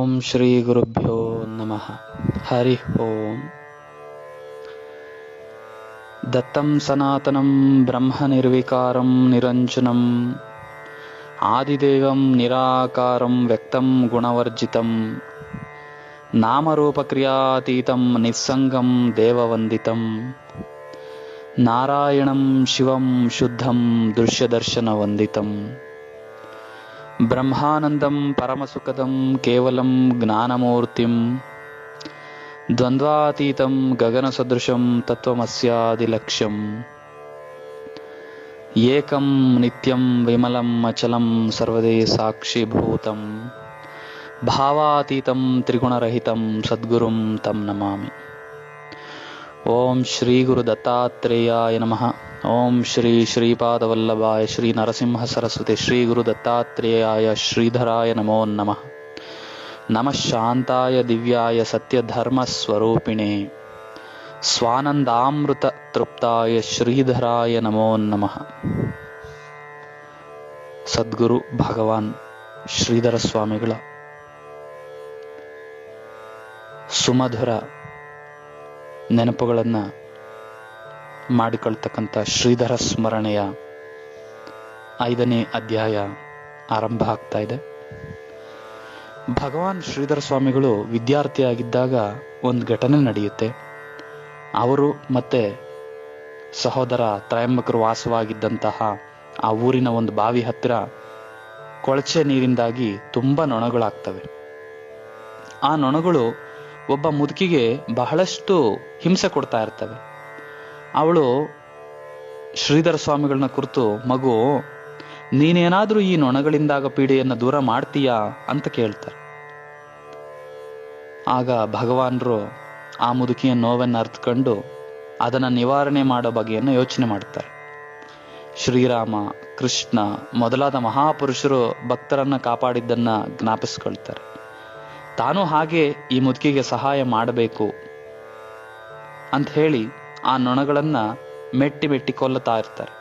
ఓం శ్రీ గురుభ్యో నమ. హరి ఓం. దత్తం సనాతనం బ్రహ్మ నిర్వికారం నిరంజనం. ఆదిదేవం నిరాకారం వ్యక్తం గుణవర్జితం. నామరూపక్రియాతీతం నిస్సంగం దేవవందితం. నారాయణం శివం శుద్ధం దృశ్యదర్శనవందితం. బ్రహ్మానందం పరమసుఖదం కేవలం జ్ఞానమూర్తిం. ద్వంద్వాతీతం గగన సదృశం తత్వమస్యాది లక్ష్యం ఏకం నిత్యం విమలం అచలం సర్వదే సాక్షిభూతం. భావాతీతం త్రిగుణరహితం సద్గురుం తం నమామి. ఓం శ్రీ గురు దత్తాత్రేయాయ నమ. ಓಂ ಶ್ರೀ ಶ್ರೀಪಾದವಲ್ಲಭಾಯ ಶ್ರೀ ನರಸಿಂಹ ಸರಸ್ವತಿ ಶ್ರೀ ಗುರು ದತ್ತಾತ್ರೇಯಾಯ ಶ್ರೀಧರಾಯ ನಮೋ ನಮಃ. ನಮಃ ಶಾಂತಾಯ ದಿವ್ಯಾಯ ಸತ್ಯಧರ್ಮ ಸ್ವರೂಪಿಣೆ. ಸ್ವಾನಂದಾಮೃತ ತೃಪ್ತಾಯ ಶ್ರೀಧರಾಯ ನಮೋ ನಮಃ. ಸದ್ಗುರು ಭಗವಾನ್ ಶ್ರೀಧರ ಸ್ವಾಮಿಗಳ. ಸುಮಧುರ ನೆನಪುಗಳನ್ನು ಮಾಡಿಕೊಳ್ತಕ್ಕಂಥ ಶ್ರೀಧರ ಸ್ಮರಣೆಯ ಐದನೇ ಅಧ್ಯಾಯ ಆರಂಭ ಆಗ್ತಾ ಇದೆ. ಭಗವಾನ್ ಶ್ರೀಧರ ಸ್ವಾಮಿಗಳು ವಿದ್ಯಾರ್ಥಿಯಾಗಿದ್ದಾಗ ಒಂದು ಘಟನೆ ನಡೆಯುತ್ತೆ. ಅವರು ಮತ್ತೆ ಸಹೋದರ ತ್ರಯಂಬಕರು ವಾಸವಾಗಿದ್ದಂತಹ ಆ ಊರಿನ ಒಂದು ಬಾವಿ ಹತ್ತಿರ ಕೊಳಚೆ ನೀರಿಂದಾಗಿ ತುಂಬ ನೊಣಗಳಾಗ್ತವೆ. ಆ ನೊಣಗಳು ಒಬ್ಬ ಮುದುಕಿಗೆ ಬಹಳಷ್ಟು ಹಿಂಸೆ ಕೊಡ್ತಾ ಇರ್ತವೆ. ಅವಳು ಶ್ರೀಧರ ಸ್ವಾಮಿಗಳನ್ನ ಕುರಿತು, ಮಗು, ನೀನೇನಾದರೂ ಈ ನೊಣಗಳಿಂದಾಗ ಪೀಡೆಯನ್ನು ದೂರ ಮಾಡ್ತೀಯಾ? ಅಂತ ಕೇಳ್ತಾರೆ. ಆಗ ಭಗವಾನರು ಆ ಮುದುಕಿಯ ನೋವನ್ನು ಅರ್ಥಕೊಂಡು ಅದನ್ನ ನಿವಾರಣೆ ಮಾಡೋ ಬಗೆಯನ್ನು ಯೋಚನೆ ಮಾಡ್ತಾರೆ. ಶ್ರೀರಾಮ, ಕೃಷ್ಣ ಮೊದಲಾದ ಮಹಾಪುರುಷರು ಭಕ್ತರನ್ನ ಕಾಪಾಡಿದ್ದನ್ನ ಜ್ಞಾಪಿಸ್ಕೊಳ್ತಾರೆ. ತಾನು ಹಾಗೆ ಈ ಮುದುಕಿಗೆ ಸಹಾಯ ಮಾಡಬೇಕು ಅಂತ ಹೇಳಿ ಆ ನೊಣಗಳನ್ನ ಮೆಟ್ಟಿ ಮೆಟ್ಟಿ ಕೊಲ್ಲುತ್ತಾ ಇರ್ತಾರೆ.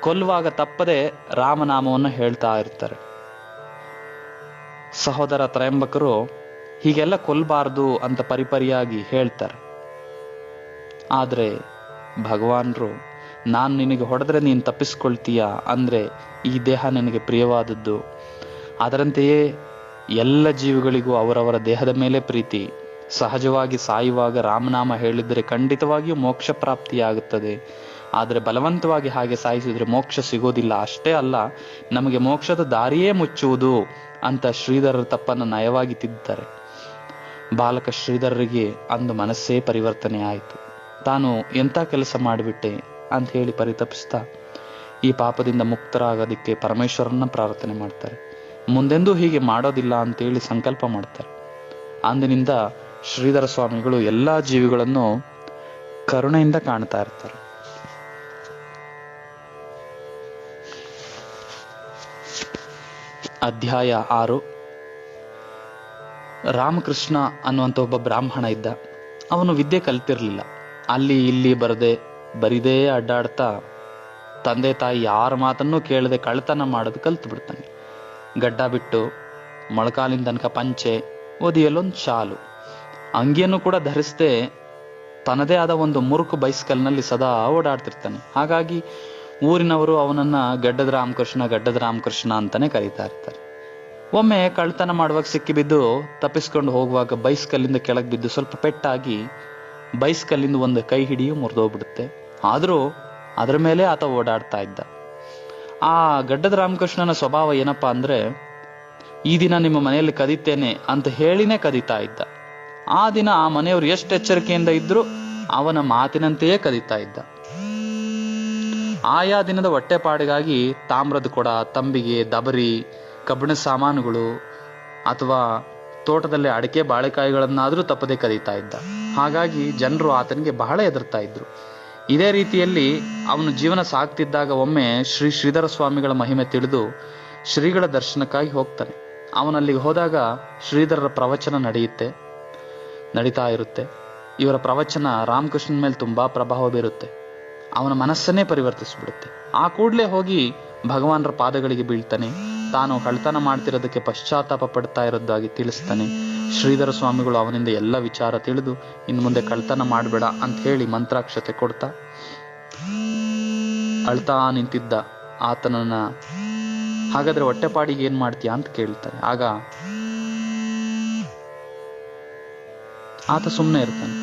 ಕೊಲ್ಲುವಾಗ ತಪ್ಪದೆ ರಾಮನಾಮವನ್ನು ಹೇಳ್ತಾ ಇರ್ತಾರೆ. ಸಹೋದರ ತ್ರಯಂಬಕರು ಹೀಗೆಲ್ಲ ಕೊಲ್ಲಬಾರ್ದು ಅಂತ ಪರಿಪರಿಯಾಗಿ ಹೇಳ್ತಾರೆ. ಆದರೆ ಭಗವಾನ್ರು, ನಾನು ನಿನಗೆ ಹೊಡೆದ್ರೆ ನೀನು ತಪ್ಪಿಸ್ಕೊಳ್ತೀಯ ಅಂದ್ರೆ ಈ ದೇಹ ನಿನಗೆ ಪ್ರಿಯವಾದದ್ದು. ಅದರಂತೆಯೇ ಎಲ್ಲ ಜೀವಿಗಳಿಗೂ ಅವರವರ ದೇಹದ ಮೇಲೆ ಪ್ರೀತಿ. ಸಹಜವಾಗಿ ಸಾಯುವಾಗ ರಾಮನಾಮ ಹೇಳಿದರೆ ಖಂಡಿತವಾಗಿಯೂ ಮೋಕ್ಷ ಪ್ರಾಪ್ತಿಯಾಗುತ್ತದೆ. ಆದರೆ ಬಲವಂತವಾಗಿ ಹಾಗೆ ಸಾಯಿಸಿದ್ರೆ ಮೋಕ್ಷ ಸಿಗೋದಿಲ್ಲ. ಅಷ್ಟೇ ಅಲ್ಲ, ನಮಗೆ ಮೋಕ್ಷದ ದಾರಿಯೇ ಮುಚ್ಚುವುದು ಅಂತ ಶ್ರೀಧರರ ತಪ್ಪನ್ನು ನಯವಾಗಿ ತಿದ್ದುತ್ತಾರೆ ಬಾಲಕ ಶ್ರೀಧರರಿಗೆ ಅಂದು ಮನಸ್ಸೇ ಪರಿವರ್ತನೆ ಆಯಿತು. ತಾನು ಎಂಥ ಕೆಲಸ ಮಾಡಿಬಿಟ್ಟೆ ಅಂತ ಹೇಳಿ ಪರಿತಪಿಸ್ತಾ ಈ ಪಾಪದಿಂದ ಮುಕ್ತರಾಗೋದಕ್ಕೆ ಪರಮೇಶ್ವರನ್ನ ಪ್ರಾರ್ಥನೆ ಮಾಡ್ತಾರೆ. ಮುಂದೆಂದೂ ಹೀಗೆ ಮಾಡೋದಿಲ್ಲ ಅಂತೇಳಿ ಸಂಕಲ್ಪ ಮಾಡ್ತಾರೆ. ಅಂದಿನಿಂದ ಶ್ರೀಧರ ಸ್ವಾಮಿಗಳು ಎಲ್ಲ ಜೀವಿಗಳನ್ನು ಕರುಣೆಯಿಂದ ಕಾಣ್ತಾ ಇರ್ತಾರೆ. ಅಧ್ಯಾಯ ಆರು. ರಾಮಕೃಷ್ಣ ಅನ್ನುವಂಥ ಒಬ್ಬ ಬ್ರಾಹ್ಮಣ ಇದ್ದ. ಅವನು ವಿದ್ಯೆ ಕಲ್ತಿರ್ಲಿಲ್ಲ. ಅಲ್ಲಿ ಇಲ್ಲಿ ಬರದೆ, ಬರಿದೇ ಅಡ್ಡಾಡ್ತಾ ತಂದೆ ತಾಯಿ ಯಾರ ಮಾತನ್ನು ಕೇಳದೆ ಕಳ್ತನ ಮಾಡೋದು ಕಲ್ತು ಬಿಡ್ತಾನೆ. ಗಡ್ಡ ಬಿಟ್ಟು ಮೊಳಕಾಲಿನ ತನಕ ಪಂಚೆ, ಓದಿಯಲ್ಲೊಂದು ಶಾಲು. ಅಂಗಿಯನ್ನು ಕೂಡ ಧರಿಸದೆ ತನ್ನದೇ ಆದ ಒಂದು ಮುರುಕು ಬೈಸ್ಕಲ್ನಲ್ಲಿ ಸದಾ ಓಡಾಡ್ತಿರ್ತಾನೆ. ಹಾಗಾಗಿ ಊರಿನವರು ಅವನನ್ನ ಗಡ್ಡದ ರಾಮಕೃಷ್ಣ ಗಡ್ಡದ ರಾಮಕೃಷ್ಣ ಅಂತಾನೆ ಕರೀತಾ ಇರ್ತಾರೆ. ಒಮ್ಮೆ ಕಳ್ತನ ಮಾಡುವಾಗ ಸಿಕ್ಕಿಬಿದ್ದು ತಪ್ಪಿಸ್ಕೊಂಡು ಹೋಗುವಾಗ ಬೈಸ್ಕಲ್ಲಿಂದ ಕೆಳಗೆ ಬಿದ್ದು ಸ್ವಲ್ಪ ಪೆಟ್ಟಾಗಿ ಬೈಸ್ಕಲ್ಲಿಂದ ಒಂದು ಕೈ ಹಿಡಿಯು ಮುರಿದೋಗ್ಬಿಡುತ್ತೆ. ಆದರೂ ಅದರ ಮೇಲೆ ಆತ ಓಡಾಡ್ತಾ ಇದ್ದ. ಆ ಗಡ್ಡದ ರಾಮಕೃಷ್ಣನ ಸ್ವಭಾವ ಏನಪ್ಪಾ ಅಂದ್ರೆ, ಈ ದಿನ ನಿಮ್ಮ ಮನೆಯಲ್ಲಿ ಕದಿತೇನೆ ಅಂತ ಹೇಳಿನೇ ಕದೀತಾ ಇದ್ದ. ಆ ದಿನ ಆ ಮನೆಯವರು ಎಷ್ಟು ಎಚ್ಚರಿಕೆಯಿಂದ ಇದ್ರು ಅವನ ಮಾತಿನಂತೆಯೇ ಕದೀತಾ ಇದ್ದ. ಆಯಾ ದಿನದ ಹೊಟ್ಟೆಪಾಡಿಗಾಗಿ ತಾಮ್ರದ ಕೊಡ, ತಂಬಿಗೆ, ದಬರಿ, ಕಬ್ಬಿಣದ ಸಾಮಾನುಗಳು ಅಥವಾ ತೋಟದಲ್ಲಿ ಅಡಿಕೆ ಬಾಳೆಕಾಯಿಗಳನ್ನಾದರೂ ತಪ್ಪದೆ ಕದೀತಾ ಇದ್ದ. ಹಾಗಾಗಿ ಜನರು ಆತನಿಗೆ ಬಹಳ ಹೆದರ್ತಾ ಇದ್ರು. ಇದೇ ರೀತಿಯಲ್ಲಿ ಅವನು ಜೀವನ ಸಾಗ್ತಿದ್ದಾಗ ಒಮ್ಮೆ ಶ್ರೀ ಶ್ರೀಧರ ಸ್ವಾಮಿಗಳ ಮಹಿಮೆ ತಿಳಿದು ಶ್ರೀಗಳ ದರ್ಶನಕ್ಕಾಗಿ ಹೋಗ್ತಾನೆ. ಅವನಲ್ಲಿಗೆ ಹೋದಾಗ ಶ್ರೀಧರರ ಪ್ರವಚನ ನಡೆಯುತ್ತೆ. ನಡೀತಾ ಇರುತ್ತೆ. ಇವರ ಪ್ರವಚನ ರಾಮಕೃಷ್ಣನ ಮೇಲೆ ತುಂಬಾ ಪ್ರಭಾವ ಬೀರುತ್ತೆ. ಅವನ ಮನಸ್ಸನ್ನೇ ಪರಿವರ್ತಿಸಿಬಿಡುತ್ತೆ. ಆ ಕೂಡಲೇ ಹೋಗಿ ಭಗವಾನರ ಪಾದಗಳಿಗೆ ಬೀಳ್ತಾನೆ. ತಾನು ಕಳ್ತನ ಮಾಡ್ತಿರೋದಕ್ಕೆ ಪಶ್ಚಾತ್ತಾಪ ಪಡ್ತಾ ಇರೋದಾಗಿ ತಿಳಿಸ್ತಾನೆ. ಶ್ರೀಧರ ಸ್ವಾಮಿಗಳು ಅವನಿಂದ ಎಲ್ಲ ವಿಚಾರ ತಿಳಿದು, ಇನ್ನು ಮುಂದೆ ಕಳ್ತನ ಮಾಡಬೇಡ ಅಂತ ಹೇಳಿ ಮಂತ್ರಾಕ್ಷತೆ ಕೊಡ್ತಾ, ಅಳ್ತಾ ನಿಂತಿದ್ದ ಆತನನ್ನ, ಹಾಗಾದ್ರೆ ಹೊಟ್ಟೆಪಾಡಿಗೆ ಏನ್ ಮಾಡ್ತೀಯಾ ಅಂತ ಕೇಳ್ತಾನೆ. ಆಗ ಆತ ಸುಮ್ಮನೆ ಇರ್ತಾನೆ.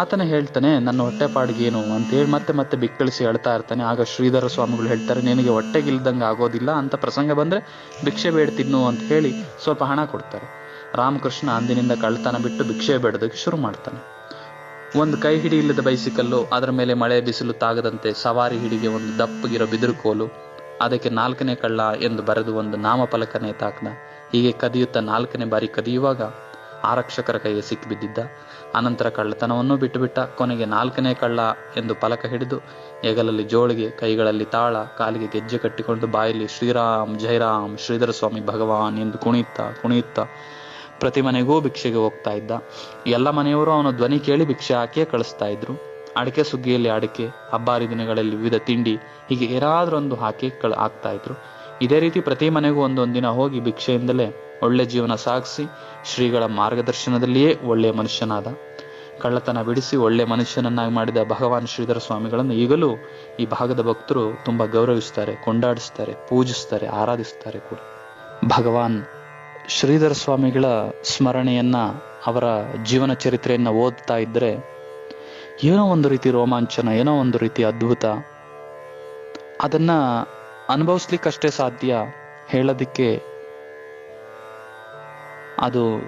ಆತನ ಹೇಳ್ತಾನೆ, ನನ್ನ ಹೊಟ್ಟೆಪಾಡಿಗೇನು ಅಂತ ಹೇಳಿ ಮತ್ತೆ ಮತ್ತೆ ಬಿಕ್ಕಳಿಸಿ ಹೇಳ್ತಾ ಇರ್ತಾನೆ. ಆಗ ಶ್ರೀಧರ ಸ್ವಾಮಿಗಳು ಹೇಳ್ತಾರೆ, ನಿನಗೆ ಹೊಟ್ಟೆಗಿಲ್ದಂಗೆ ಆಗೋದಿಲ್ಲ, ಅಂತ ಪ್ರಸಂಗ ಬಂದ್ರೆ ಭಿಕ್ಷೆ ಬೇಡ ತಿನ್ನು ಅಂತ ಹೇಳಿ ಸ್ವಲ್ಪ ಹಣ ಕೊಡ್ತಾರೆ. ರಾಮಕೃಷ್ಣ ಅಂದಿನಿಂದ ಕಳ್ತನ ಬಿಟ್ಟು ಭಿಕ್ಷೆ ಬೇಡೋದಕ್ಕೆ ಶುರು ಮಾಡ್ತಾನೆ. ಒಂದು ಕೈ ಹಿಡಿ ಇಲ್ಲದ ಬೈಸಿಕಲ್ಲು, ಅದರ ಮೇಲೆ ಮಳೆ ಬಿಸಿಲು ತಾಗದಂತೆ ಸವಾರಿ ಹಿಡಿಗೆ ಒಂದು ದಪ್ಪಗಿರೋ ಬಿದಿರು ಕೋಲು, ಅದಕ್ಕೆ ನಾಲ್ಕನೇ ಕಳ್ಳ ಎಂದು ಬರೆದು ಒಂದು ನಾಮಫಲಕನೇ ತಾಕ್ನ ಹೀಗೆ ಕದಿಯುತ್ತಾ ನಾಲ್ಕನೇ ಬಾರಿ ಕದಿಯುವಾಗ ಆರಕ್ಷಕರ ಕೈಗೆ ಸಿಕ್ಕಿಬಿದ್ದಿದ್ದ. ಅನಂತರ ಕಳ್ಳತನವನ್ನು ಬಿಟ್ಟುಬಿಟ್ಟ. ಕೊನೆಗೆ ನಾಲ್ಕನೇ ಕಳ್ಳ ಎಂದು ಫಲಕ ಹಿಡಿದು ಹೆಗಲಲ್ಲಿ ಜೋಳಿಗೆ, ಕೈಗಳಲ್ಲಿ ತಾಳ, ಕಾಲಿಗೆ ಗೆಜ್ಜೆ ಕಟ್ಟಿಕೊಂಡು ಬಾಯಲ್ಲಿ ಶ್ರೀರಾಮ್ ಜೈರಾಮ್ ಶ್ರೀಧರ ಸ್ವಾಮಿ ಭಗವಾನ್ ಎಂದು ಕುಣಿಯುತ್ತಾ, ಕುಣಿಯುತ್ತ ಪ್ರತಿ ಮನೆಗೂ ಭಿಕ್ಷೆಗೆ ಹೋಗ್ತಾ ಇದ್ದ. ಎಲ್ಲ ಮನೆಯವರು ಅವನ ಧ್ವನಿ ಕೇಳಿ ಭಿಕ್ಷೆ ಹಾಕಿಯೇ ಕಳಿಸ್ತಾ ಇದ್ರು. ಅಡಿಕೆ ಸುಗ್ಗಿಯಲ್ಲಿ ಅಡಿಕೆ ಹಬ್ಬಾರಿ ದಿನಗಳಲ್ಲಿ ವಿವಿಧ ತಿಂಡಿ, ಹೀಗೆ ಏನಾದ್ರೂ ಒಂದು ಹಾಕಿ ಕಳ್ ಹಾಕ್ತಾ ಇದ್ರು. ಇದೇ ರೀತಿ ಪ್ರತಿ ಮನೆಗೂ ಒಂದೊಂದು ದಿನ ಹೋಗಿ ಭಿಕ್ಷೆಯಿಂದಲೇ ಒಳ್ಳೆ ಜೀವನ ಸಾಗಿಸಿ ಶ್ರೀಗಳ ಮಾರ್ಗದರ್ಶನದಲ್ಲಿಯೇ ಒಳ್ಳೆಯ ಮನುಷ್ಯನಾದ. ಕಳ್ಳತನ ಬಿಡಿಸಿ ಒಳ್ಳೆ ಮನುಷ್ಯನನ್ನಾಗಿ ಮಾಡಿದ ಭಗವಾನ್ ಶ್ರೀಧರ ಸ್ವಾಮಿಗಳನ್ನು ಈಗಲೂ ಈ ಭಾಗದ ಭಕ್ತರು ತುಂಬಾ ಗೌರವಿಸ್ತಾರೆ, ಕೊಂಡಾಡಿಸ್ತಾರೆ, ಪೂಜಿಸ್ತಾರೆ, ಆರಾಧಿಸ್ತಾರೆ ಕೂಡ. ಭಗವಾನ್ ಶ್ರೀಧರ ಸ್ವಾಮಿಗಳ ಸ್ಮರಣೆಯನ್ನ ಅವರ ಜೀವನ ಚರಿತ್ರೆಯನ್ನ ಓದ್ತಾ ಇದ್ರೆ ಏನೋ ಒಂದು ರೀತಿ ರೋಮಾಂಚನ, ಏನೋ ಒಂದು ರೀತಿ ಅದ್ಭುತ. ಅದನ್ನ ಅನುಭವಿಸ್ಲಿಕ್ಕಷ್ಟೇ ಸಾಧ್ಯ ಹೇಳೋದಿಕ್ಕೆ ಅದು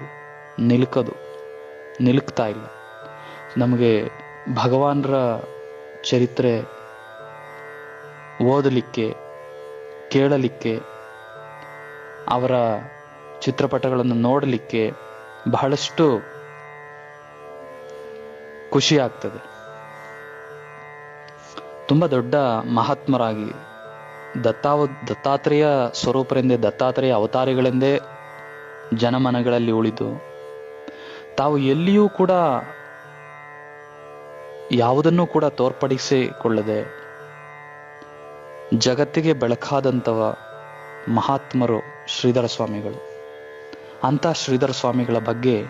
ನಿಲ್ಕದು, ನಿಲುಕ್ತಾ ಇಲ್ಲ. ನಮಗೆ ಭಗವಾನರ ಚರಿತ್ರೆ ಓದಲಿಕ್ಕೆ, ಕೇಳಲಿಕ್ಕೆ, ಅವರ ಚಿತ್ರಪಟಗಳನ್ನು ನೋಡಲಿಕ್ಕೆ ಬಹಳಷ್ಟು ಖುಷಿ ಆಗ್ತದೆ. ತುಂಬ ದೊಡ್ಡ ಮಹಾತ್ಮರಾಗಿ ದತ್ತಾವ ದತ್ತಾತ್ರೇಯ ಸ್ವರೂಪರೆಂದೇ, ದತ್ತಾತ್ರೇಯ ಅವತಾರಿಗಳೆಂದೇ ಜನಮನಗಳಲ್ಲಿ ಉಳಿದು ತಾವು ಎಲ್ಲಿಯೂ ಕೂಡ ಯಾವುದನ್ನು ಕೂಡ ತೋರ್ಪಡಿಸಿಕೊಳ್ಳದೆ ಜಗತ್ತಿಗೆ ಬೆಳಕಾದಂಥವ ಮಹಾತ್ಮರು ಶ್ರೀಧರ ಸ್ವಾಮಿಗಳು. ಅಂತ ಶ್ರೀಧರ ಸ್ವಾಮಿಗಳ ಬಗ್ಗೆ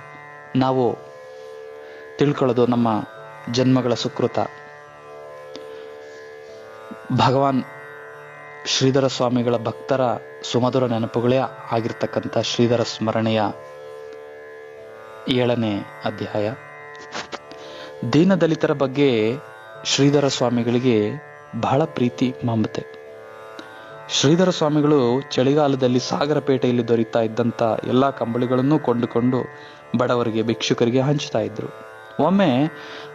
ನಾವು ತಿಳ್ಕೊಳ್ಳೋದು ನಮ್ಮ ಜನ್ಮಗಳ ಸುಕೃತ. ಭಗವಾನ್ ಶ್ರೀಧರ ಸ್ವಾಮಿಗಳ ಭಕ್ತರ ಸುಮಧುರ ನೆನಪುಗಳೇ ಆಗಿರ್ತಕ್ಕಂಥ ಶ್ರೀಧರ ಸ್ಮರಣೆಯ ಏಳನೇ ಅಧ್ಯಾಯ. ದೀನದಲಿತರ ಬಗ್ಗೆ ಶ್ರೀಧರ ಸ್ವಾಮಿಗಳಿಗೆ ಬಹಳ ಪ್ರೀತಿ ಮಮತೆ ಶ್ರೀಧರ ಸ್ವಾಮಿಗಳು ಚಳಿಗಾಲದಲ್ಲಿ ಸಾಗರಪೇಟೆಯಲ್ಲಿ ದೊರೀತಾ ಇದ್ದಂಥ ಎಲ್ಲ ಕಂಬಳಿಗಳನ್ನು ಕೊಂಡುಕೊಂಡು ಬಡವರಿಗೆ, ಭಿಕ್ಷುಕರಿಗೆ ಹಂಚ್ತಾ ಇದ್ರು. ಒಮ್ಮೆ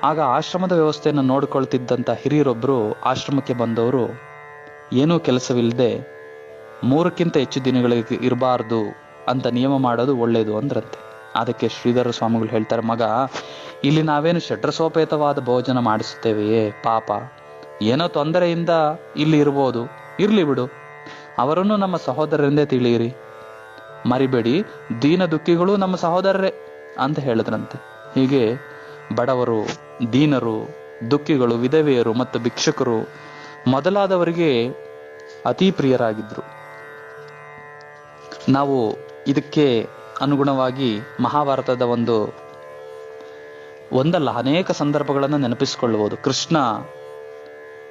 ಆಗ ಆಶ್ರಮದ ವ್ಯವಸ್ಥೆಯನ್ನು ನೋಡಿಕೊಳ್ತಿದ್ದಂಥ ಹಿರಿಯರೊಬ್ಬರು ಆಶ್ರಮಕ್ಕೆ ಬಂದವರು ಏನೂ ಕೆಲಸವಿಲ್ಲದೆ ಮೂರಕ್ಕಿಂತ ಹೆಚ್ಚು ದಿನಗಳಿಗೆ ಇರಬಾರ್ದು ಅಂತ ನಿಯಮ ಮಾಡೋದು ಒಳ್ಳೆಯದು ಅಂದ್ರಂತೆ. ಅದಕ್ಕೆ ಶ್ರೀಧರ ಸ್ವಾಮಿಗಳು ಹೇಳ್ತಾರೆ, ಮಗ, ಇಲ್ಲಿ ನಾವೇನು ಷಡ್ರಸೋಪೇತವಾದ ಭೋಜನ ಮಾಡಿಸುತ್ತೇವೆಯೇ? ಪಾಪ. ಏನೋ ತೊಂದರೆಯಿಂದ ಇಲ್ಲಿ ಇರ್ಬೋದು. ಇರಲಿ ಬಿಡು. ಅವರನ್ನು ನಮ್ಮ ಸಹೋದರರಿಂದೇ ತಿಳಿಯಿರಿ. ಮರಿಬೇಡಿ. ದೀನ ದುಃಖಿಗಳು ನಮ್ಮ ಸಹೋದರರೇ ಅಂತ ಹೇಳಿದ್ರಂತೆ. ಹೀಗೆ ಬಡವರು, ದೀನರು, ದುಃಖಿಗಳು, ವಿಧವೆಯರು ಮತ್ತು ಭಿಕ್ಷುಕರು ಮೊದಲಾದವರಿಗೆ ಅತಿ ಪ್ರಿಯರಾಗಿದ್ದರು ನಾವು ಇದಕ್ಕೆ ಅನುಗುಣವಾಗಿ ಮಹಾಭಾರತದ ಒಂದು, ಒಂದಲ್ಲ, ಅನೇಕ ಸಂದರ್ಭಗಳನ್ನು ನೆನಪಿಸಿಕೊಳ್ಳಬಹುದು ಕೃಷ್ಣ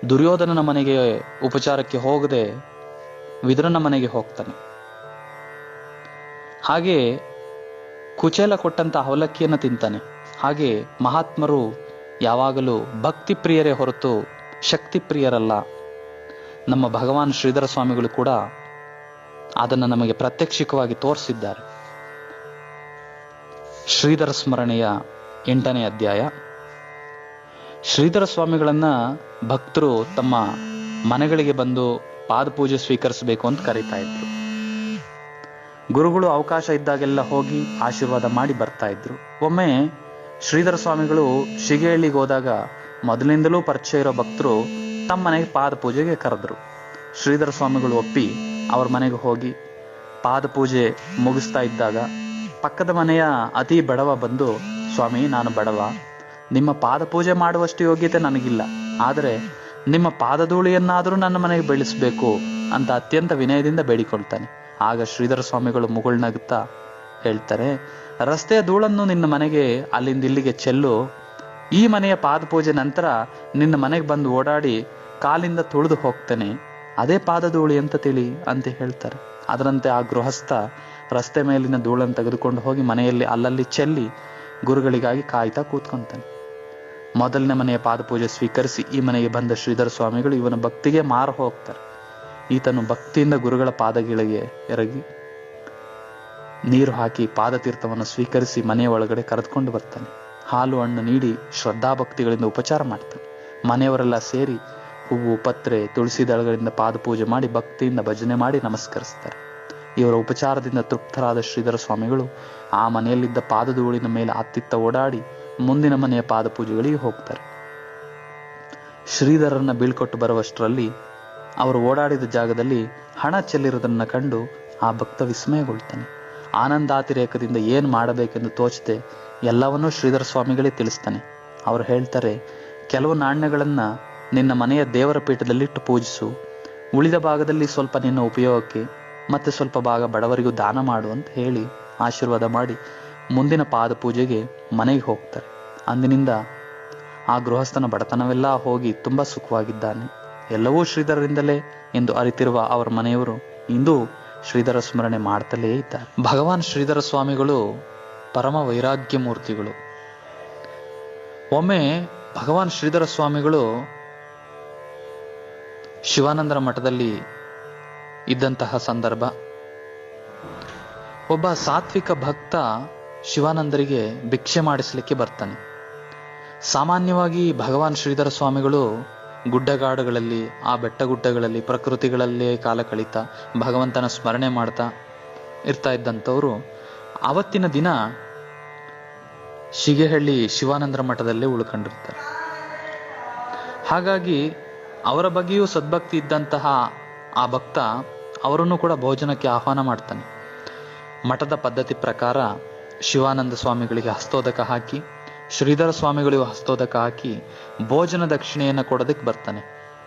ದುರ್ಯೋಧನನ ಮನೆಗೆ ಉಪಚಾರಕ್ಕೆ ಹೋಗದೆ ವಿದುರನ ಮನೆಗೆ ಹೋಗ್ತಾನೆ. ಹಾಗೆ ಕುಚೇಲ ಕೊಟ್ಟಂತ ಅವಲಕ್ಕಿಯನ್ನು ತಿಂತಾನೆ. ಹಾಗೆ ಮಹಾತ್ಮರು ಯಾವಾಗಲೂ ಭಕ್ತಿ ಪ್ರಿಯರೇ ಹೊರತು ಶಕ್ತಿ ಪ್ರಿಯರಲ್ಲ ನಮ್ಮ ಭಗವಾನ್ ಶ್ರೀಧರ ಸ್ವಾಮಿಗಳು ಕೂಡ ಅದನ್ನು ನಮಗೆ ಪ್ರತ್ಯಕ್ಷಿಕವಾಗಿ ತೋರಿಸಿದ್ದಾರೆ. ಶ್ರೀಧರ ಸ್ಮರಣೆಯ ಎಂಟನೇ ಅಧ್ಯಾಯ. ಶ್ರೀಧರ ಸ್ವಾಮಿಗಳನ್ನ ಭಕ್ತರು ತಮ್ಮ ಮನೆಗಳಿಗೆ ಬಂದು ಪಾದಪೂಜೆ ಸ್ವೀಕರಿಸಬೇಕು ಅಂತ ಕರೀತಾ ಇದ್ರು. ಗುರುಗಳು ಅವಕಾಶ ಇದ್ದಾಗೆಲ್ಲ ಹೋಗಿ ಆಶೀರ್ವಾದ ಮಾಡಿ ಬರ್ತಾ ಇದ್ರು. ಒಮ್ಮೆ ಶ್ರೀಧರ ಸ್ವಾಮಿಗಳು ಶಿಗೇಳಿಗೆ ಹೋದಾಗ ಮೊದಲಿಂದಲೂ ಪರಿಚಯ ಇರೋ ಭಕ್ತರು ತಮ್ಮ ಮನೆಗೆ ಪಾದಪೂಜೆಗೆ ಕರೆದ್ರು. ಶ್ರೀಧರ ಸ್ವಾಮಿಗಳು ಒಪ್ಪಿ ಅವ್ರ ಮನೆಗೆ ಹೋಗಿ ಪಾದಪೂಜೆ ಮುಗಿಸ್ತಾ ಇದ್ದಾಗ ಪಕ್ಕದ ಮನೆಯ ಅತಿ ಬಡವ ಬಂದು, ಸ್ವಾಮಿ, ನಾನು ಬಡವ. ನಿಮ್ಮ ಪಾದಪೂಜೆ ಮಾಡುವಷ್ಟು ಯೋಗ್ಯತೆ ನನಗಿಲ್ಲ. ಆದರೆ ನಿಮ್ಮ ಪಾದಧೂಳಿಯನ್ನಾದರೂ ನನ್ನ ಮನೆಗೆ ಬೆಳೆಸಬೇಕು ಅಂತ ಅತ್ಯಂತ ವಿನಯದಿಂದ ಬೇಡಿಕೊಳ್ತಾನೆ. ಆಗ ಶ್ರೀಧರ ಸ್ವಾಮಿಗಳು ಮುಗುಳ್ನಗುತ್ತಾ ಹೇಳ್ತಾರೆ, ರಸ್ತೆಯ ಧೂಳನ್ನು ನಿನ್ನ ಮನೆಗೆ, ಅಲ್ಲಿಂದ ಇಲ್ಲಿಗೆ ಚೆಲ್ಲು. ಈ ಮನೆಯ ಪಾದಪೂಜೆ ನಂತರ ನಿನ್ನ ಮನೆಗೆ ಬಂದು ಓಡಾಡಿ ಕಾಲಿಂದ ತುಳಿದು ಹೋಗ್ತೇನೆ. ಅದೇ ಪಾದಧೂಳಿ ಅಂತ ತಿಳಿ ಅಂತ ಹೇಳ್ತಾರೆ. ಅದರಂತೆ ಆ ಗೃಹಸ್ಥ ರಸ್ತೆ ಮೇಲಿನ ಧೂಳನ್ನು ತೆಗೆದುಕೊಂಡು ಹೋಗಿ ಮನೆಯಲ್ಲಿ ಅಲ್ಲಲ್ಲಿ ಚೆಲ್ಲಿ ಗುರುಗಳಿಗಾಗಿ ಕಾಯ್ತಾ ಕೂತ್ಕೊಂತಾನೆ. ಮೊದಲನೇ ಮನೆಯ ಪಾದಪೂಜೆ ಸ್ವೀಕರಿಸಿ ಈ ಮನೆಗೆ ಬಂದ ಶ್ರೀಧರ ಸ್ವಾಮಿಗಳು ಇವನ ಭಕ್ತಿಗೆ ಮಾರ ಹೋಗ್ತಾರೆ. ಈತನು ಭಕ್ತಿಯಿಂದ ಗುರುಗಳ ಪಾದಗಳಿಗೆ ಎರಗಿ ನೀರು ಹಾಕಿ ಪಾದತೀರ್ಥವನ್ನು ಸ್ವೀಕರಿಸಿ ಮನೆಯ ಒಳಗಡೆ ಕರೆದುಕೊಂಡು ಬರ್ತಾನೆ. ಹಾಲು ಹಣ್ಣು ನೀಡಿ ಶ್ರದ್ಧಾಭಕ್ತಿಗಳಿಂದ ಉಪಚಾರ ಮಾಡ್ತಾನೆ ಮನೆಯವರೆಲ್ಲ ಸೇರಿ ಹೂವು, ಪತ್ರೆ, ತುಳಸಿ ದಳಗಳಿಂದ ಪಾದಪೂಜೆ ಮಾಡಿ ಭಕ್ತಿಯಿಂದ ಭಜನೆ ಮಾಡಿ ನಮಸ್ಕರಿಸ್ತಾರೆ. ಇವರ ಉಪಚಾರದಿಂದ ತೃಪ್ತರಾದ ಶ್ರೀಧರ ಸ್ವಾಮಿಗಳು ಆ ಮನೆಯಲ್ಲಿದ್ದ ಪಾದಧೂಳಿನ ಮೇಲೆ ಅತ್ತಿತ್ತ ಓಡಾಡಿ ಮುಂದಿನ ಮನೆಯ ಪಾದಪೂಜೆಗಳಿಗೆ ಹೋಗ್ತಾರೆ. ಶ್ರೀಧರನ್ನ ಬೀಳ್ಕೊಟ್ಟು ಬರುವಷ್ಟರಲ್ಲಿ ಅವರು ಓಡಾಡಿದ ಜಾಗದಲ್ಲಿ ಹಣ ಚೆಲ್ಲಿರೋದನ್ನ ಕಂಡು ಆ ಭಕ್ತ ವಿಸ್ಮಯಗೊಳ್ತಾನೆ. ಆನಂದಾತಿರೇಕದಿಂದ ಏನ್ ಮಾಡಬೇಕೆಂದು ತೋಚದೆ ಎಲ್ಲವನ್ನೂ ಶ್ರೀಧರ ಸ್ವಾಮಿಗಳೇ ತಿಳಿಸ್ತಾನೆ. ಅವರು ಹೇಳ್ತಾರೆ, ಕೆಲವು ನಾಣ್ಯಗಳನ್ನು ನಿನ್ನ ಮನೆಯ ದೇವರ ಪೀಠದಲ್ಲಿಟ್ಟು ಪೂಜಿಸು. ಉಳಿದ ಭಾಗದಲ್ಲಿ ಸ್ವಲ್ಪ ನಿನ್ನ ಉಪಯೋಗಕ್ಕೆ, ಮತ್ತೆ ಸ್ವಲ್ಪ ಭಾಗ ಬಡವರಿಗೂ ದಾನ ಮಾಡು ಅಂತ ಹೇಳಿ ಆಶೀರ್ವಾದ ಮಾಡಿ ಮುಂದಿನ ಪಾದ ಪೂಜೆಗೆ ಮನೆಗೆ ಹೋಗ್ತಾರೆ. ಅಂದಿನಿಂದ ಆ ಗೃಹಸ್ಥನ ಬಡತನವೆಲ್ಲ ಹೋಗಿ ತುಂಬಾ ಸುಖವಾಗಿದ್ದಾನೆ. ಎಲ್ಲವೂ ಶ್ರೀಧರರಿಂದಲೇ ಎಂದು ಅರಿತಿರುವ ಅವರ ಮನೆಯವರು ಇಂದು ಶ್ರೀಧರ ಸ್ಮರಣೆ ಮಾಡ್ತಲೇ ಇದ್ದಾರೆ. ಭಗವಾನ್ ಶ್ರೀಧರ ಸ್ವಾಮಿಗಳು ಪರಮ ವೈರಾಗ್ಯ ಮೂರ್ತಿಗಳು ಒಮ್ಮೆ ಭಗವಾನ್ ಶ್ರೀಧರ ಸ್ವಾಮಿಗಳು ಶಿವಾನಂದರ ಮಠದಲ್ಲಿ ಇದ್ದಂತಹ ಸಂದರ್ಭ. ಒಬ್ಬ ಸಾತ್ವಿಕ ಭಕ್ತ ಶಿವಾನಂದರಿಗೆ ಭಿಕ್ಷೆ ಮಾಡಿಸಲಿಕ್ಕೆ ಬರ್ತಾನೆ. ಸಾಮಾನ್ಯವಾಗಿ ಭಗವಾನ್ ಶ್ರೀಧರ ಸ್ವಾಮಿಗಳು ಗುಡ್ಡಗಾಡುಗಳಲ್ಲಿ, ಆ ಬೆಟ್ಟಗುಡ್ಡಗಳಲ್ಲಿ, ಪ್ರಕೃತಿಗಳಲ್ಲೇ ಕಾಲ ಕಳೀತಾ ಭಗವಂತನ ಸ್ಮರಣೆ ಮಾಡ್ತಾ ಇರ್ತಾ ಇದ್ದಂಥವ್ರು ಆವತ್ತಿನ ದಿನ ಶಿಗೆಹಳ್ಳಿ ಶಿವಾನಂದರ ಮಠದಲ್ಲೇ ಉಳ್ಕೊಂಡಿರ್ತಾರೆ. ಹಾಗಾಗಿ ಅವರ ಬಗ್ಗೆಯೂ ಸದ್ಭಕ್ತಿ ಇದ್ದಂತಹ ಆ ಭಕ್ತ ಅವರನ್ನು ಕೂಡ ಭೋಜನಕ್ಕೆ ಆಹ್ವಾನ ಮಾಡ್ತಾನೆ. ಮಠದ ಪದ್ಧತಿ ಪ್ರಕಾರ ಶಿವಾನಂದ ಸ್ವಾಮಿಗಳಿಗೆ ಹಸ್ತೋದಕ ಹಾಕಿ, ಶ್ರೀಧರ ಸ್ವಾಮಿಗಳಿಗೂ ಹಸ್ತೋದಕ ಹಾಕಿ ಭೋಜನ ದಕ್ಷಿಣೆಯನ್ನು ಕೊಡೋದಕ್ಕೆ ಬರ್ತಾನೆ.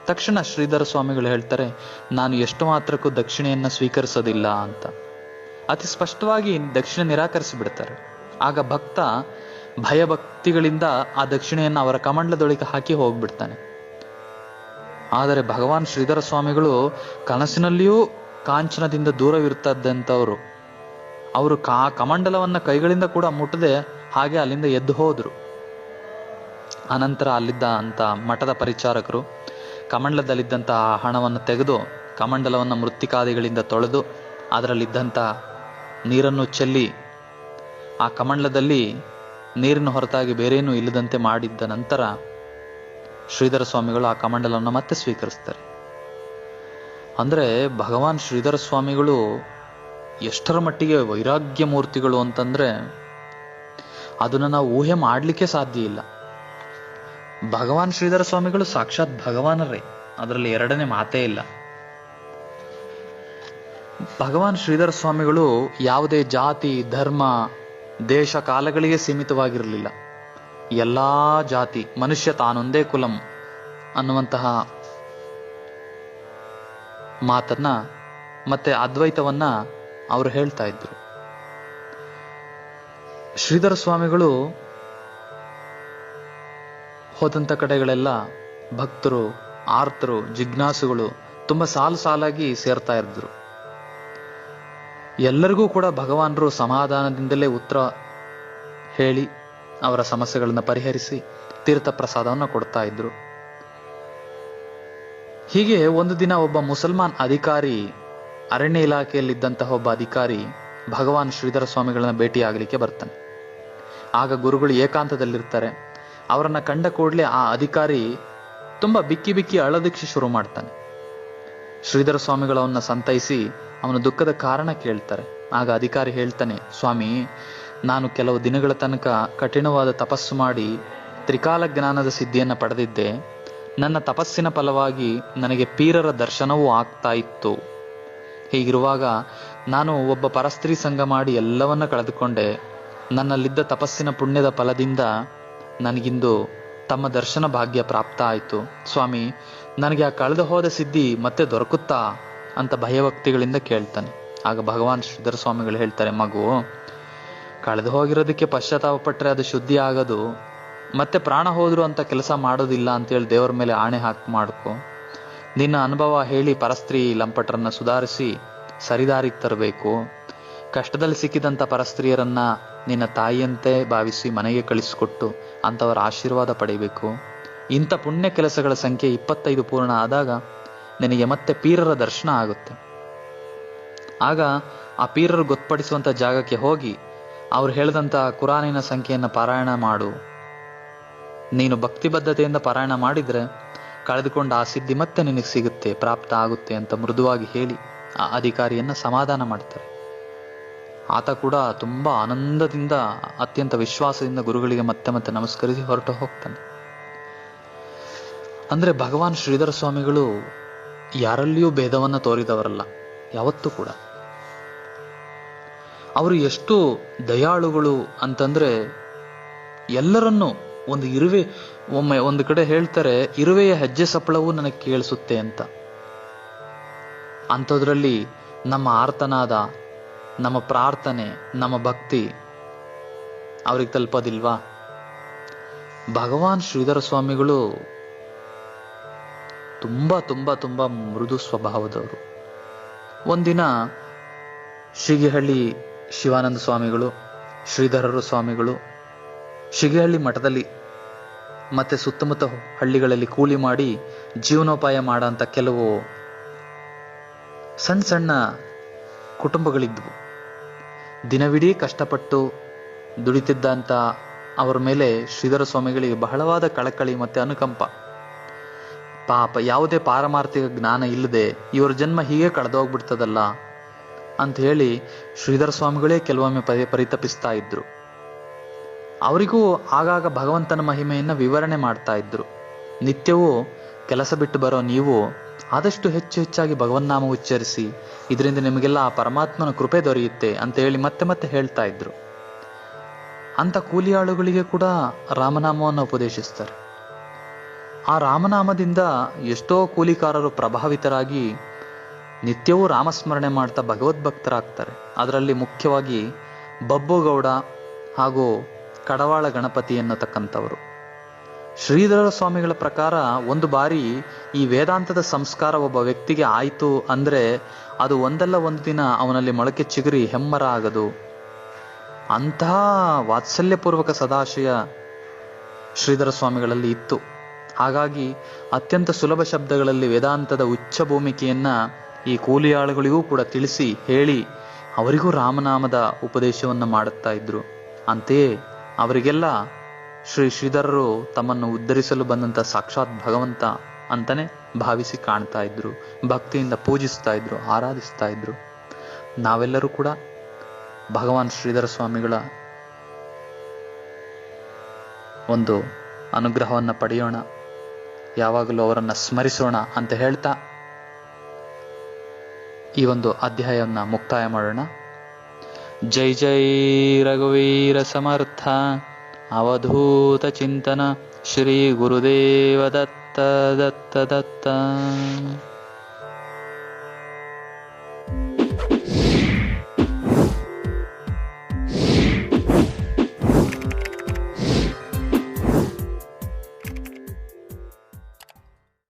ತಕ್ಷಣ ಶ್ರೀಧರ ಸ್ವಾಮಿಗಳು ಹೇಳ್ತಾರೆ, ನಾನು ಎಷ್ಟು ಮಾತ್ರಕ್ಕೂ ದಕ್ಷಿಣೆಯನ್ನು ಸ್ವೀಕರಿಸೋದಿಲ್ಲ ಅಂತ. ಅತಿ ಸ್ಪಷ್ಟವಾಗಿ ದಕ್ಷಿಣೆ ನಿರಾಕರಿಸಿ ಬಿಡ್ತಾರೆ ಆಗ ಭಕ್ತ ಭಯಭಕ್ತಿಗಳಿಂದ ಆ ದಕ್ಷಿಣೆಯನ್ನು ಅವರ ಕಮಂಡಲದೊಳಗೆ ಹಾಕಿ ಹೋಗ್ಬಿಡ್ತಾನೆ. ಆದರೆ ಭಗವಾನ್ ಶ್ರೀಧರ ಸ್ವಾಮಿಗಳು ಕನಸಿನಲ್ಲಿಯೂ ಕಾಂಚನದಿಂದ ದೂರವಿರ್ತದಂತವರು ಅವರು ಕಾ ಕಮಂಡಲವನ್ನ ಕೈಗಳಿಂದ ಕೂಡ ಮುಟ್ಟದೆ ಹಾಗೆ ಅಲ್ಲಿಂದ ಎದ್ದು ಹೋದರು. ಅನಂತರ ಅಲ್ಲಿದ್ದ ಅಂತ ಮಠದ ಪರಿಚಾರಕರು ಕಮಂಡಲದಲ್ಲಿದ್ದಂಥ ಆ ಹಣವನ್ನು ತೆಗೆದು ಕಮಂಡಲವನ್ನು ಮೃತ್ತಿಕಾದಿಗಳಿಂದ ತೊಳೆದು ಅದರಲ್ಲಿದ್ದಂಥ ನೀರನ್ನು ಚೆಲ್ಲಿ ಆ ಕಮಂಡಲದಲ್ಲಿ ನೀರಿನ ಹೊರತಾಗಿ ಬೇರೇನೂ ಇಲ್ಲದಂತೆ ಮಾಡಿದ್ದ ನಂತರ ಶ್ರೀಧರ ಸ್ವಾಮಿಗಳು ಆ ಕಮಂಡಲವನ್ನು ಮತ್ತೆ ಸ್ವೀಕರಿಸ್ತಾರೆ. ಅಂದ್ರೆ ಭಗವಾನ್ ಶ್ರೀಧರ ಸ್ವಾಮಿಗಳು ಎಷ್ಟರ ಮಟ್ಟಿಗೆ ವೈರಾಗ್ಯ ಮೂರ್ತಿಗಳು ಅಂತಂದ್ರೆ ಅದನ್ನ ನಾವು ಊಹೆ ಮಾಡಲಿಕ್ಕೆ ಸಾಧ್ಯ ಇಲ್ಲ. ಭಗವಾನ್ ಶ್ರೀಧರ ಸ್ವಾಮಿಗಳು ಸಾಕ್ಷಾತ್ ಭಗವಾನರೇ. ಅದರಲ್ಲಿ ಎರಡನೇ ಮಾತೇ ಇಲ್ಲ. ಭಗವಾನ್ ಶ್ರೀಧರ ಸ್ವಾಮಿಗಳು ಯಾವುದೇ ಜಾತಿ, ಧರ್ಮ, ದೇಶ, ಕಾಲಗಳಿಗೆ ಸೀಮಿತವಾಗಿರಲಿಲ್ಲ. ಎಲ್ಲ ಜಾತಿ, ಮನುಷ್ಯ ತಾನೊಂದೇ ಕುಲಂ ಅನ್ನುವಂತಹ ಮಾತನ್ನ ಮತ್ತೆ ಅದ್ವೈತವನ್ನ ಅವರು ಹೇಳ್ತಾ ಇದ್ರು. ಶ್ರೀಧರ ಸ್ವಾಮಿಗಳು ಹೋದಂತ ಕಡೆಗಳೆಲ್ಲ ಭಕ್ತರು, ಆರ್ತರು, ಜಿಜ್ಞಾಸುಗಳು ತುಂಬಾ ಸಾಲು ಸಾಲಾಗಿ ಸೇರ್ತಾ ಇದ್ರು ಎಲ್ಲರಿಗೂ ಕೂಡ ಭಗವಾನರು ಸಮಾಧಾನದಿಂದಲೇ ಉತ್ತರ ಹೇಳಿ ಅವರ ಸಮಸ್ಯೆಗಳನ್ನು ಪರಿಹರಿಸಿ ತೀರ್ಥ ಪ್ರಸಾದವನ್ನು ಕೊಡ್ತಾ ಇದ್ರು. ಹೀಗೆ ಒಂದು ದಿನ ಒಬ್ಬ ಮುಸಲ್ಮಾನ್ ಅಧಿಕಾರಿ, ಅರಣ್ಯ ಇಲಾಖೆಯಲ್ಲಿದ್ದಂತಹ ಒಬ್ಬ ಅಧಿಕಾರಿ ಭಗವಾನ್ ಶ್ರೀಧರ ಸ್ವಾಮಿಗಳನ್ನ ಭೇಟಿಯಾಗಲಿಕ್ಕೆ ಬರ್ತಾನೆ. ಆಗ ಗುರುಗಳು ಏಕಾಂತದಲ್ಲಿರ್ತಾರೆ. ಅವರನ್ನ ಕಂಡ ಕೂಡಲೇ ಆ ಅಧಿಕಾರಿ ತುಂಬಾ ಬಿಕ್ಕಿ ಬಿಕ್ಕಿ ಅಳೋದಕ್ಕೆ ಶುರು ಮಾಡ್ತಾನೆ. ಶ್ರೀಧರ ಸ್ವಾಮಿಗಳವನ್ನ ಸಂತೈಸಿ ಅವನ ದುಃಖದ ಕಾರಣ ಕೇಳ್ತಾರೆ. ಆಗ ಅಧಿಕಾರಿ ಹೇಳ್ತಾನೆ, ಸ್ವಾಮಿ, ನಾನು ಕೆಲವು ದಿನಗಳ ತನಕ ಕಠಿಣವಾದ ತಪಸ್ಸು ಮಾಡಿ ತ್ರಿಕಾಲ ಜ್ಞಾನದ ಸಿದ್ಧಿಯನ್ನು ಪಡೆದಿದ್ದೆ. ನನ್ನ ತಪಸ್ಸಿನ ಫಲವಾಗಿ ನನಗೆ ಪೀರರ ದರ್ಶನವೂ ಆಗ್ತಾ ಇತ್ತು. ಹೀಗಿರುವಾಗ ನಾನು ಒಬ್ಬ ಪರಸ್ತ್ರೀ ಸಂಘ ಮಾಡಿ ಎಲ್ಲವನ್ನ ಕಳೆದುಕೊಂಡೆ. ನನ್ನಲ್ಲಿದ್ದ ತಪಸ್ಸಿನ ಪುಣ್ಯದ ಫಲದಿಂದ ನನಗಿಂದು ತಮ್ಮ ದರ್ಶನ ಭಾಗ್ಯ ಪ್ರಾಪ್ತ ಆಯಿತು. ಸ್ವಾಮಿ, ನನಗೆ ಆ ಕಳೆದು ಹೋದ ಸಿದ್ಧಿ ಮತ್ತೆ ದೊರಕುತ್ತಾ? ಅಂತ ಭಯಭಕ್ತಿಗಳಿಂದ ಕೇಳ್ತಾನೆ. ಆಗ ಭಗವಾನ್ ಶ್ರೀಧರ ಸ್ವಾಮಿಗಳು ಹೇಳ್ತಾರೆ, ಮಗು, ಕಳೆದು ಹೋಗಿರೋದಕ್ಕೆ ಪಶ್ಚಾತ್ತಾಪ ಪಟ್ಟರೆ ಅದು ಶುದ್ಧಿ ಆಗೋದು. ಮತ್ತೆ ಪ್ರಾಣ ಹೋದ್ರು ಅಂತ ಕೆಲಸ ಮಾಡೋದಿಲ್ಲ ಅಂತೇಳಿ ದೇವರ ಮೇಲೆ ಆಣೆ ಹಾಕಿ ಮಾಡ್ಕೊ. ನಿನ್ನ ಅನುಭವ ಹೇಳಿ ಪರಸ್ತ್ರೀ ಲಂಪಟರನ್ನ ಸುಧಾರಿಸಿ ಸರಿದಾರಿಗೆ ತರಬೇಕು. ಕಷ್ಟದಲ್ಲಿ ಸಿಕ್ಕಿದಂಥ ಪರಸ್ತ್ರೀಯರನ್ನ ನಿನ್ನ ತಾಯಿಯಂತೆ ಭಾವಿಸಿ ಮನೆಗೆ ಕಳಿಸಿಕೊಟ್ಟು ಅಂಥವರ ಆಶೀರ್ವಾದ ಪಡೆಯಬೇಕು. ಇಂಥ ಪುಣ್ಯ ಕೆಲಸಗಳ ಸಂಖ್ಯೆ ಇಪ್ಪತ್ತೈದು ಪೂರ್ಣ ಆದಾಗ ನಿನಗೆ ಮತ್ತೆ ಪೀರರ ದರ್ಶನ ಆಗುತ್ತೆ. ಆಗ ಆ ಪೀರರು ಗೊತ್ತಪಡಿಸುವಂಥ ಜಾಗಕ್ಕೆ ಹೋಗಿ ಅವ್ರು ಹೇಳಿದಂಥ ಕುರಾನಿನ ಸಂಖ್ಯೆಯನ್ನು ಪಾರಾಯಣ ಮಾಡು. ನೀನು ಭಕ್ತಿಬದ್ಧತೆಯಿಂದ ಪಾರಾಯಣ ಮಾಡಿದ್ರೆ ಕಳೆದುಕೊಂಡ ಆ ಸಿದ್ಧಿ ಮತ್ತೆ ನಿನಗೆ ಸಿಗುತ್ತೆ, ಪ್ರಾಪ್ತ ಆಗುತ್ತೆ ಅಂತ ಮೃದುವಾಗಿ ಹೇಳಿ ಆ ಅಧಿಕಾರಿಯನ್ನ ಸಮಾಧಾನ ಮಾಡ್ತಾರೆ. ಆತ ಕೂಡ ತುಂಬಾ ಆನಂದದಿಂದ, ಅತ್ಯಂತ ವಿಶ್ವಾಸದಿಂದ ಗುರುಗಳಿಗೆ ಮತ್ತೆ ಮತ್ತೆ ನಮಸ್ಕರಿಸಿ ಹೊರಟು ಹೋಗ್ತಾನೆ. ಅಂದ್ರೆ ಭಗವಾನ್ ಶ್ರೀಧರ ಸ್ವಾಮಿಗಳು ಯಾರಲ್ಲಿಯೂ ಭೇದವನ್ನು ತೋರಿದವರಲ್ಲ, ಯಾವತ್ತೂ ಕೂಡ. ಅವರು ಎಷ್ಟು ದಯಾಳುಗಳು ಅಂತಂದ್ರೆ ಎಲ್ಲರನ್ನು ಒಂದು ಇರುವೆ, ಒಮ್ಮೆ ಒಂದು ಕಡೆ ಹೇಳ್ತಾರೆ, ಇರುವೆಯ ಹೆಜ್ಜೆ ಸಪ್ಪಳವು ನನಗೆ ಕೇಳಿಸುತ್ತೆ ಅಂತ. ಅಂಥದ್ರಲ್ಲಿ ನಮ್ಮ ಆರ್ತನಾದ, ನಮ್ಮ ಪ್ರಾರ್ಥನೆ, ನಮ್ಮ ಭಕ್ತಿ ಅವ್ರಿಗೆ ತಲುಪೋದಿಲ್ವಾ? ಭಗವಾನ್ ಶ್ರೀಧರ ಸ್ವಾಮಿಗಳು ತುಂಬಾ ತುಂಬಾ ತುಂಬಾ ಮೃದು ಸ್ವಭಾವದವರು. ಒಂದಿನ ಶಿಗಿಹಳ್ಳಿ ಶಿವಾನಂದ ಸ್ವಾಮಿಗಳು, ಶ್ರೀಧರರು ಸ್ವಾಮಿಗಳು ಶಿಗಿಹಳ್ಳಿ ಮಠದಲ್ಲಿ ಮತ್ತೆ ಸುತ್ತಮುತ್ತ ಹಳ್ಳಿಗಳಲ್ಲಿ ಕೂಲಿ ಮಾಡಿ ಜೀವನೋಪಾಯ ಮಾಡೋಂಥ ಕೆಲವು ಸಣ್ಣ ಸಣ್ಣ ಕುಟುಂಬಗಳಿದ್ವು. ದಿನವಿಡೀ ಕಷ್ಟಪಟ್ಟು ದುಡಿತಿದ್ದಂಥ ಅವರ ಮೇಲೆ ಶ್ರೀಧರ ಸ್ವಾಮಿಗಳಿಗೆ ಬಹಳವಾದ ಕಳಕಳಿ ಮತ್ತೆ ಅನುಕಂಪ. ಪಾಪ ಯಾವುದೇ ಪಾರಮಾರ್ಥಿಕ ಜ್ಞಾನ ಇಲ್ಲದೆ ಇವರ ಜನ್ಮ ಹೀಗೆ ಕಳೆದೋಗ್ಬಿಡ್ತದಲ್ಲ ಅಂತ ಹೇಳಿ ಶ್ರೀಧರ ಸ್ವಾಮಿಗಳೇ ಕೆಲವೊಮ್ಮೆ ಪರಿ, ಪರಿತಪಿಸ್ತಾ ಇದ್ರು. ಅವರಿಗೂ ಆಗಾಗ ಭಗವಂತನ ಮಹಿಮೆಯನ್ನು ವಿವರಣೆ ಮಾಡ್ತಾ ಇದ್ರು. ನಿತ್ಯವೂ ಕೆಲಸ ಬಿಟ್ಟು ಬರೋ ನೀವು ಆದಷ್ಟು ಹೆಚ್ಚು ಹೆಚ್ಚಾಗಿ ಭಗವನ್ನಾಮ ಉಚ್ಚರಿಸಿ ಇದರಿಂದ ನಿಮಗೆಲ್ಲ ಆ ಪರಮಾತ್ಮನ ಕೃಪೆ ದೊರೆಯುತ್ತೆ ಅಂತ ಹೇಳಿ ಮತ್ತೆ ಮತ್ತೆ ಹೇಳ್ತಾ ಇದ್ರು. ಅಂತ ಕೂಲಿಯಾಳುಗಳಿಗೆ ಕೂಡ ರಾಮನಾಮವನ್ನು ಉಪದೇಶಿಸ್ತಾರೆ. ಆ ರಾಮನಾಮದಿಂದ ಎಷ್ಟೋ ಕೂಲಿಕಾರರು ಪ್ರಭಾವಿತರಾಗಿ ನಿತ್ಯವೂ ರಾಮಸ್ಮರಣೆ ಮಾಡ್ತಾ ಭಗವದ್ಭಕ್ತರಾಗ್ತಾರೆ ಅದರಲ್ಲಿ ಮುಖ್ಯವಾಗಿ ಬಬ್ಬುಗೌಡ ಹಾಗೂ ಕಡವಾಳ ಗಣಪತಿ ಎನ್ನತಕ್ಕಂಥವರು. ಶ್ರೀಧರ ಸ್ವಾಮಿಗಳ ಪ್ರಕಾರ ಒಂದು ಬಾರಿ ಈ ವೇದಾಂತದ ಸಂಸ್ಕಾರ ಒಬ್ಬ ವ್ಯಕ್ತಿಗೆ ಆಯಿತು ಅಂದರೆ ಅದು ಒಂದಲ್ಲ ಒಂದು ದಿನ ಅವನಲ್ಲಿ ಮೊಳಕೆ ಚಿಗುರಿ ಹೆಮ್ಮರ ಆಗದು. ಅಂತಹ ವಾತ್ಸಲ್ಯಪೂರ್ವಕ ಸದಾಶಯ ಶ್ರೀಧರ ಸ್ವಾಮಿಗಳಲ್ಲಿ ಇತ್ತು. ಹಾಗಾಗಿ ಅತ್ಯಂತ ಸುಲಭ ಶಬ್ದಗಳಲ್ಲಿ ವೇದಾಂತದ ಉಚ್ಚ ಭೂಮಿಕೆಯನ್ನ ಈ ಕೂಲಿಯಾಳುಗಳಿಗೂ ಕೂಡ ತಿಳಿಸಿ ಹೇಳಿ ಅವರಿಗೂ ರಾಮನಾಮದ ಉಪದೇಶವನ್ನು ಮಾಡುತ್ತಾ ಇದ್ರು. ಅಂತೆಯೇ ಅವರಿಗೆಲ್ಲ ಶ್ರೀ ಶ್ರೀಧರರು ತಮ್ಮನ್ನು ಉದ್ಧರಿಸಲು ಬಂದಂತ ಸಾಕ್ಷಾತ್ ಭಗವಂತ ಅಂತಲೇ ಭಾವಿಸಿ ಕಾಣ್ತಾ ಇದ್ರು, ಭಕ್ತಿಯಿಂದ ಪೂಜಿಸ್ತಾ ಇದ್ರು, ಆರಾಧಿಸ್ತಾ ಇದ್ರು. ನಾವೆಲ್ಲರೂ ಕೂಡ ಭಗವಾನ್ ಶ್ರೀಧರ ಸ್ವಾಮಿಗಳ ಒಂದು ಅನುಗ್ರಹವನ್ನ ಪಡೆಯೋಣ. ಯಾವಾಗಲೂ ಅವರನ್ನ ಸ್ಮರಿಸೋಣ ಅಂತ ಹೇಳ್ತಾ ಈ ಒಂದು ಅಧ್ಯಾಯವನ್ನ ಮುಕ್ತಾಯ ಮಾಡೋಣ. ಜೈ ಜೈ ರಘುವೀರ ಸಮರ್ಥ, ಅವಧೂತ ಚಿಂತನ, ಶ್ರೀ ಗುರುದೇವ ದತ್ತ ದತ್ತ ದತ್ತ.